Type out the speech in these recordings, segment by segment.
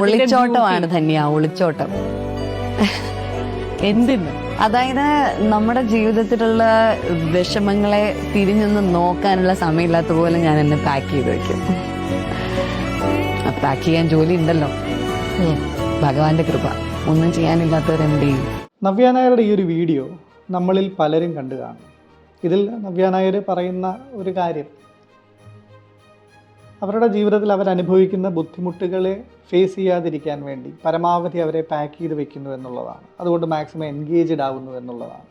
ഒളിച്ചോട്ടമാണ് ധന്യ ഒളിച്ചോട്ടം. എന്തിന്? അതായത് നമ്മുടെ ജീവിതത്തിലുള്ള വിഷമങ്ങളെ തിരിഞ്ഞൊന്ന് നോക്കാനുള്ള സമയമില്ലാത്ത പോലെ ഞാൻ എന്നെ പാക്ക് ചെയ്ത് വെക്കും. പാക്ക് ചെയ്യാൻ ജോലി ഉണ്ടല്ലോ. ഭഗവാന്റെ കൃപ. ഒന്നും ചെയ്യാനില്ലാത്തവർ എന്ത് ചെയ്യും? നവ്യ നായരുടെ ഈ ഒരു വീഡിയോ നമ്മളിൽ പലരും കണ്ടു കാണും. ഇതിൽ നവ്യ നായർ പറയുന്ന ഒരു കാര്യം അവരുടെ ജീവിതത്തിൽ അവരനുഭവിക്കുന്ന ബുദ്ധിമുട്ടുകളെ ഫേസ് ചെയ്യാതിരിക്കാൻ വേണ്ടി പരമാവധി അവരെ പാക്ക് ചെയ്ത് വെക്കുന്നു എന്നുള്ളതാണ്. അതുകൊണ്ട് മാക്സിമം എൻഗേജ്ഡ് ആവുന്നു എന്നുള്ളതാണ്.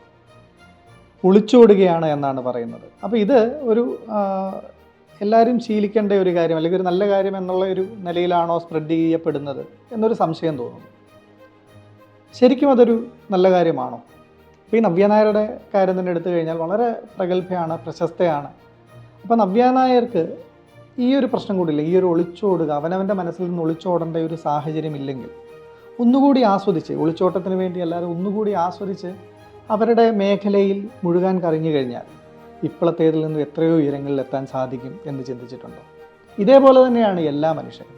ഒളിച്ചോടുകയാണ് എന്നാണ് പറയുന്നത്. അപ്പോൾ ഇത് ഒരു എല്ലാവരും ശീലിക്കേണ്ട ഒരു കാര്യം അല്ലെങ്കിൽ ഒരു നല്ല കാര്യം എന്നുള്ള ഒരു നിലയിലാണോ സ്പ്രെഡ് ചെയ്യപ്പെടുന്നത് എന്നൊരു സംശയം തോന്നുന്നു. ശരിക്കും അതൊരു നല്ല കാര്യമാണോ? ഇപ്പോൾ ഈ നവ്യനായരുടെ കാര്യം തന്നെ എടുത്തു കഴിഞ്ഞാൽ വളരെ പ്രഗത്ഭയാണ് പ്രശസ്തയാണ്. അപ്പോൾ നവ്യ നായർക്ക് ഈ ഒരു പ്രശ്നം കൂടില്ല ഈ ഒരു ഒളിച്ചോടുക അവനവന്റെ മനസ്സിൽ നിന്ന് ഒളിച്ചോടേണ്ട ഒരു സാഹചര്യം ഇല്ലെങ്കിൽ ഒന്നുകൂടി ആസ്വദിച്ച് ഒളിച്ചോട്ടത്തിന് വേണ്ടി അല്ലാതെ ഒന്നുകൂടി ആസ്വദിച്ച് അവരുടെ മേഖലയിൽ മുഴുകാൻ കറിഞ്ഞു കഴിഞ്ഞാൽ ഇപ്പോഴത്തേതിൽ നിന്ന് എത്രയോ ഉയരങ്ങളിൽ എത്താൻ സാധിക്കും എന്ന് ചിന്തിച്ചിട്ടുണ്ടോ? ഇതേപോലെ തന്നെയാണ് എല്ലാ മനുഷ്യരും.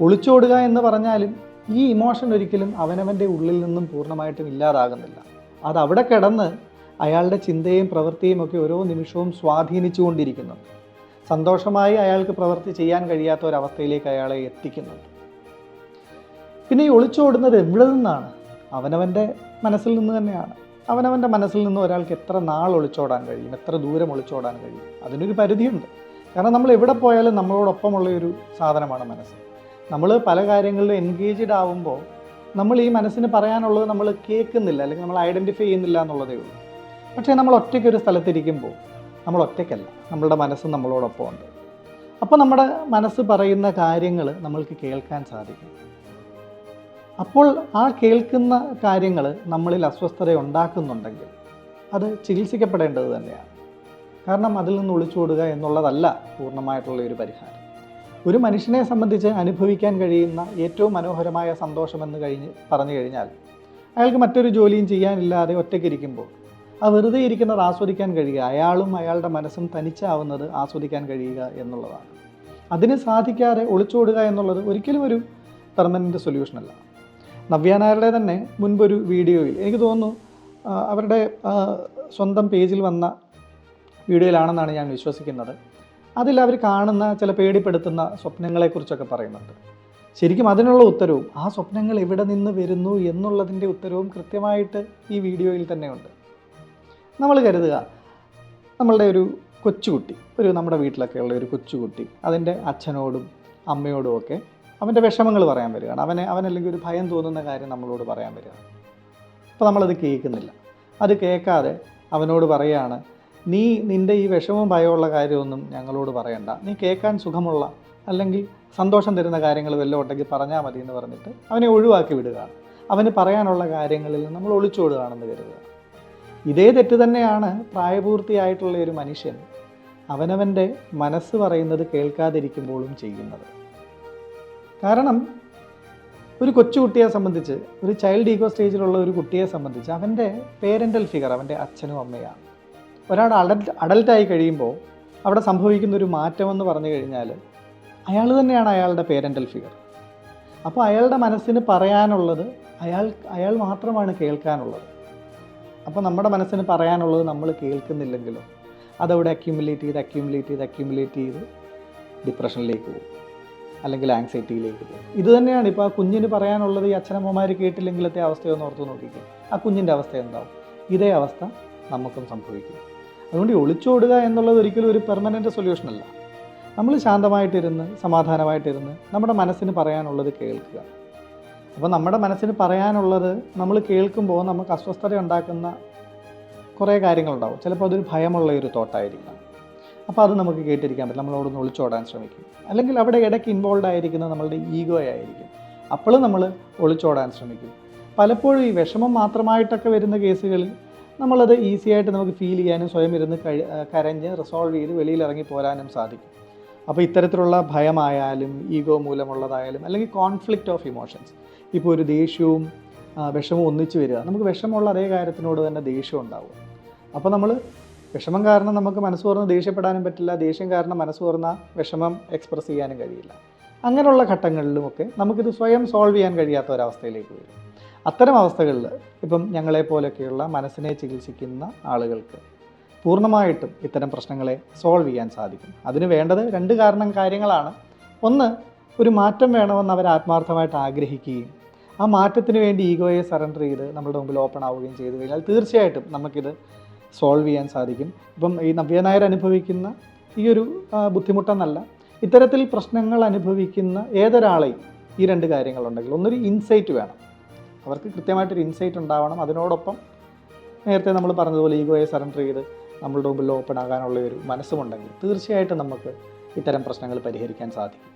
ഒളിച്ചോടുക എന്ന് പറഞ്ഞാലും ഈ ഇമോഷൻ ഒരിക്കലും അവനവന്റെ ഉള്ളിൽ നിന്നും പൂർണമായിട്ടും ഇല്ലാതാകുന്നില്ല. അത് അവിടെ കിടന്ന് അയാളുടെ ചിന്തയും പ്രവൃത്തിയും ഒക്കെ ഓരോ നിമിഷവും സ്വാധീനിച്ചുകൊണ്ടിരിക്കുന്നുണ്ട് സന്തോഷമായി അയാൾക്ക് പ്രവൃത്തി ചെയ്യാൻ കഴിയാത്ത ഒരവസ്ഥയിലേക്ക് അയാളെ എത്തിക്കുന്നുണ്ട്. പിന്നെ ഈ ഒളിച്ചോടുന്നത് എവിടെ നിന്നാണ്? അവനവന്റെ മനസ്സിൽ നിന്ന് തന്നെയാണ്. അവനവന്റെ മനസ്സിൽ നിന്ന് ഒരാൾക്ക് എത്ര നാൾ ഒളിച്ചോടാൻ കഴിയും? എത്ര ദൂരം ഒളിച്ചോടാൻ കഴിയും? അതിനൊരു പരിധിയുണ്ട്. കാരണം നമ്മൾ എവിടെ പോയാലും നമ്മളോടൊപ്പമുള്ള ഒരു സാധനമാണ് മനസ്സ്. നമ്മൾ പല കാര്യങ്ങളിലും എൻഗേജ്ഡ് ആവുമ്പോൾ നമ്മൾ ഈ മനസ്സിന് പറയാനുള്ളത് നമ്മൾ കേൾക്കുന്നില്ല അല്ലെങ്കിൽ നമ്മൾ ഐഡന്റിഫൈ ചെയ്യുന്നില്ല എന്നുള്ളതേ ഉള്ളൂ. പക്ഷേ നമ്മൾ ഒറ്റയ്ക്ക് ഒരു സ്ഥലത്തിരിക്കുമ്പോൾ നമ്മൾ ഒറ്റയ്ക്കല്ല. നമ്മളുടെ മനസ്സ് നമ്മളോടൊപ്പം ഉണ്ട്. അപ്പോൾ നമ്മുടെ മനസ്സ് പറയുന്ന കാര്യങ്ങൾ നമ്മൾക്ക് കേൾക്കാൻ സാധിക്കും. അപ്പോൾ ആ കേൾക്കുന്ന കാര്യങ്ങൾ നമ്മളിൽ അസ്വസ്ഥത ഉണ്ടാക്കുന്നുണ്ടെങ്കിൽ അത് ചികിത്സിക്കപ്പെടേണ്ടത് തന്നെയാണ്. കാരണം അതിൽ നിന്ന് ഒളിച്ചോടുക എന്നുള്ളതല്ല പൂർണമായിട്ടുള്ള ഒരു പരിഹാരം. ഒരു മനുഷ്യനെ സംബന്ധിച്ച് അനുഭവിക്കാൻ കഴിയുന്ന ഏറ്റവും മനോഹരമായ സന്തോഷമെന്ന് കഴിഞ്ഞ് പറഞ്ഞു കഴിഞ്ഞാൽ അയാൾക്ക് മറ്റൊരു ജോലിയും ചെയ്യാനില്ലാതെ ഒറ്റയ്ക്കിരിക്കുമ്പോൾ ആ വെറുതെ ഇരിക്കുന്നത് ആസ്വദിക്കാൻ കഴിയുക. അയാളും അയാളുടെ മനസ്സും തനിച്ചാവുന്നത് ആസ്വദിക്കാൻ കഴിയുക എന്നുള്ളതാണ്. അതിന് സാധിക്കാതെ ഒളിച്ചോടുക എന്നുള്ളത് ഒരിക്കലും ഒരു പെർമനന്റ് സൊല്യൂഷനല്ല നവ്യാനായരുടെ നവ്യ തന്നെ മുൻപൊരു വീഡിയോയിൽ എനിക്ക് തോന്നുന്നു അവരുടെ സ്വന്തം പേജിൽ വന്ന വീഡിയോയിലാണെന്നാണ് ഞാൻ വിശ്വസിക്കുന്നത്. അതിൽ അവർ കാണുന്ന ചില പേടിപ്പെടുത്തുന്ന സ്വപ്നങ്ങളെക്കുറിച്ചൊക്കെ പറയുന്നുണ്ട്. ശരിക്കും അതിനുള്ള ഉത്തരവും ആ സ്വപ്നങ്ങൾ എവിടെ നിന്ന് വരുന്നു എന്നുള്ളതിന്റെ ഉത്തരവും കൃത്യമായിട്ട് ഈ വീഡിയോയിൽ തന്നെയുണ്ട്. നമ്മൾ കരുതുക നമ്മളുടെ ഒരു കൊച്ചുകുട്ടി ഒരു നമ്മുടെ വീട്ടിലൊക്കെ ഉള്ള ഒരു കൊച്ചുകുട്ടി അതിന്റെ അച്ഛനോടും അമ്മയോടും ഒക്കെ അവന്റെ വിഷമങ്ങൾ പറയാൻ വരികയാണ്. അവനെ അവനല്ലെങ്കിൽ ഒരു ഭയം തോന്നുന്ന കാര്യം നമ്മളോട് പറയാൻ വരികയാണ്. അപ്പോൾ നമ്മളത് കേൾക്കുന്നില്ല. അത് കേൾക്കാതെ അവനോട് പറയുകയാണ് നീ നിന്റെ ഈ വിഷമവും ഭയമുള്ള കാര്യമൊന്നും ഞങ്ങളോട് പറയണ്ട. നീ കേൾക്കാൻ സുഖമുള്ള അല്ലെങ്കിൽ സന്തോഷം തരുന്ന കാര്യങ്ങൾ വല്ലതും ഉണ്ടെങ്കിൽ പറഞ്ഞാൽ മതി എന്ന് പറഞ്ഞിട്ട് അവനെ ഒഴിവാക്കി വിടുകയാണ്. അവന് പറയാനുള്ള കാര്യങ്ങളിൽ നമ്മൾ ഒളിച്ചോടുകയാണെന്ന് കരുതുക. ഇതേ തെറ്റ് തന്നെയാണ് പ്രായപൂർത്തിയായിട്ടുള്ള ഒരു മനുഷ്യൻ അവനവന്റെ മനസ്സ് പറയുന്നത് കേൾക്കാതിരിക്കുമ്പോഴും ചെയ്യുന്നത്. കാരണം ഒരു കൊച്ചുകുട്ടിയെ സംബന്ധിച്ച് ഒരു ചൈൽഡ് ഈഗോ സ്റ്റേജിലുള്ള ഒരു കുട്ടിയെ സംബന്ധിച്ച് അവന്റെ പേരന്റൽ ഫിഗർ അവന്റെ അച്ഛനും അമ്മയാണ്. ഒരാൾ അഡൽട്ട് അഡൽട്ടായി കഴിയുമ്പോൾ അവിടെ സംഭവിക്കുന്ന ഒരു മാറ്റമെന്ന് പറഞ്ഞു കഴിഞ്ഞാൽ അയാൾ തന്നെയാണ് അയാളുടെ പേരന്റൽ ഫിഗർ അപ്പോൾ അയാളുടെ മനസ്സിന് പറയാനുള്ളത് അയാൾ അയാൾ മാത്രമാണ് കേൾക്കാനുള്ളത്. അപ്പോൾ നമ്മുടെ മനസ്സിന് പറയാനുള്ളത് നമ്മൾ കേൾക്കുന്നില്ലെങ്കിലോ അതവിടെ അക്യുമുലേറ്റ് ചെയ്ത് അക്യുമുലേറ്റ് ചെയ്ത് അക്യുമുലേറ്റ് ചെയ്ത് ഡിപ്രഷനിലേക്ക് പോകും. അല്ലെങ്കിൽ ആങ്സൈറ്റിയിലേക്ക് പോകും. ഇത് തന്നെയാണ് ഇപ്പോൾ ആ കുഞ്ഞിന് പറയാനുള്ളത് ഈ അച്ഛനമ്മമാർ കേട്ടില്ലെങ്കിലത്തെ അവസ്ഥയൊന്ന് ഓർത്ത് നോക്കിക്കും. ആ കുഞ്ഞിന്റെ അവസ്ഥ എന്താവും? ഇതേ അവസ്ഥ നമുക്കും സംഭവിക്കും. അതുകൊണ്ട് ഒളിച്ചോടുക എന്നുള്ളത് ഒരിക്കലും ഒരു പെർമനന്റ് സൊല്യൂഷൻ അല്ല. നമ്മൾ ശാന്തമായിട്ടിരുന്ന് സമാധാനമായിട്ടിരുന്ന് നമ്മുടെ മനസ്സിന് പറയാനുള്ളത് കേൾക്കുക. അപ്പോൾ നമ്മുടെ മനസ്സിൽ പറയാനുള്ളത് നമ്മൾ കേൾക്കുമ്പോൾ നമുക്ക് അസ്വസ്ഥത ഉണ്ടാക്കുന്ന കുറേ കാര്യങ്ങളുണ്ടാവും. ചിലപ്പോൾ അതൊരു ഭയമുള്ള ഒരു തോട്ടായിരിക്കാം. അപ്പോൾ അത് നമുക്ക് കേട്ടിരിക്കാൻ പറ്റില്ല നമ്മളോടൊന്ന് ഒളിച്ചോടാൻ ശ്രമിക്കും. അല്ലെങ്കിൽ അവിടെ ഇടയ്ക്ക് ഇൻവോൾവ് ആയിരിക്കുന്നത് നമ്മളുടെ ഈഗോ ആയിരിക്കും. അപ്പോൾ നമ്മൾ ഒളിച്ചോടാൻ ശ്രമിക്കും. പലപ്പോഴും ഈ വിഷമം മാത്രമായിട്ടൊക്കെ വരുന്ന കേസുകളിൽ നമ്മളത് ഈസി ആയിട്ട് നമുക്ക് ഫീൽ ചെയ്യാനും സ്വയം ഇരുന്ന് കഴി കരഞ്ഞ് റിസോൾവ് ചെയ്ത് വെളിയിൽ ഇറങ്ങി പോരാനും സാധിക്കും. അപ്പോൾ ഇത്തരത്തിലുള്ള ഭയമായാലും ഈഗോ മൂലമുള്ളതായാലും അല്ലെങ്കിൽ കോൺഫ്ലിക്റ്റ് ഓഫ് ഇമോഷൻസ് ഇപ്പോൾ ഒരു ദേഷ്യവും വിഷമവും ഒന്നിച്ചു വരിക. നമുക്ക് വിഷമമുള്ള അതേ കാര്യത്തിനോട് തന്നെ ദേഷ്യം ഉണ്ടാവും. അപ്പോൾ നമ്മൾ വിഷമം കാരണം നമുക്ക് മനസ്സ് തുറന്ന് ദേഷ്യപ്പെടാനും പറ്റില്ല. ദേഷ്യം കാരണം മനസ്സ് തുറന്ന വിഷമം എക്സ്പ്രസ് ചെയ്യാനും കഴിയില്ല. അങ്ങനെയുള്ള ഘട്ടങ്ങളിലുമൊക്കെ നമുക്കിത് സ്വയം സോൾവ് ചെയ്യാൻ കഴിയാത്ത ഒരവസ്ഥയിലേക്ക് വരും. അത്തരം അവസ്ഥകളിൽ ഇപ്പം ഞങ്ങളെപ്പോലൊക്കെയുള്ള മനസ്സിനെ ചികിത്സിക്കുന്ന ആളുകൾക്ക് പൂർണമായിട്ടും ഇത്തരം പ്രശ്നങ്ങളെ സോൾവ് ചെയ്യാൻ സാധിക്കും. അതിന് വേണ്ടത് രണ്ട് കാരണം കാര്യങ്ങളാണ്. ഒന്ന് ഒരു മാറ്റം വേണമെന്ന് അവർ ആത്മാർത്ഥമായിട്ട് ആഗ്രഹിക്കുകയും ആ മാറ്റത്തിന് വേണ്ടി ഈഗോയെ സറണ്ടർ ചെയ്ത് നമ്മുടെ മുമ്പിൽ ഓപ്പൺ ആവുകയും ചെയ്തു കഴിഞ്ഞാൽ തീർച്ചയായിട്ടും നമുക്കിത് സോൾവ് ചെയ്യാൻ സാധിക്കും. ഇപ്പം ഈ നവ്യ നായർ അനുഭവിക്കുന്ന ഈ ഒരു ബുദ്ധിമുട്ടെന്നല്ല ഇത്തരത്തിൽ പ്രശ്നങ്ങൾ അനുഭവിക്കുന്ന ഏതൊരാളെയും ഈ രണ്ട് കാര്യങ്ങളുണ്ടെങ്കിൽ ഒന്നൊരു ഇൻസൈറ്റ് വേണം. അവർക്ക് കൃത്യമായിട്ടൊരു ഇൻസൈറ്റ് ഉണ്ടാവണം. അതിനോടൊപ്പം നേരത്തെ നമ്മൾ പറഞ്ഞതുപോലെ ഈഗോയെ സറണ്ടർ ചെയ്ത് നമ്മളുടെ മുമ്പിൽ ഓപ്പൺ ആകാനുള്ള ഒരു മനസ്സുമുണ്ടെങ്കിൽ തീർച്ചയായിട്ടും നമുക്ക് ഇത്തരം പ്രശ്നങ്ങൾ പരിഹരിക്കാൻ സാധിക്കും.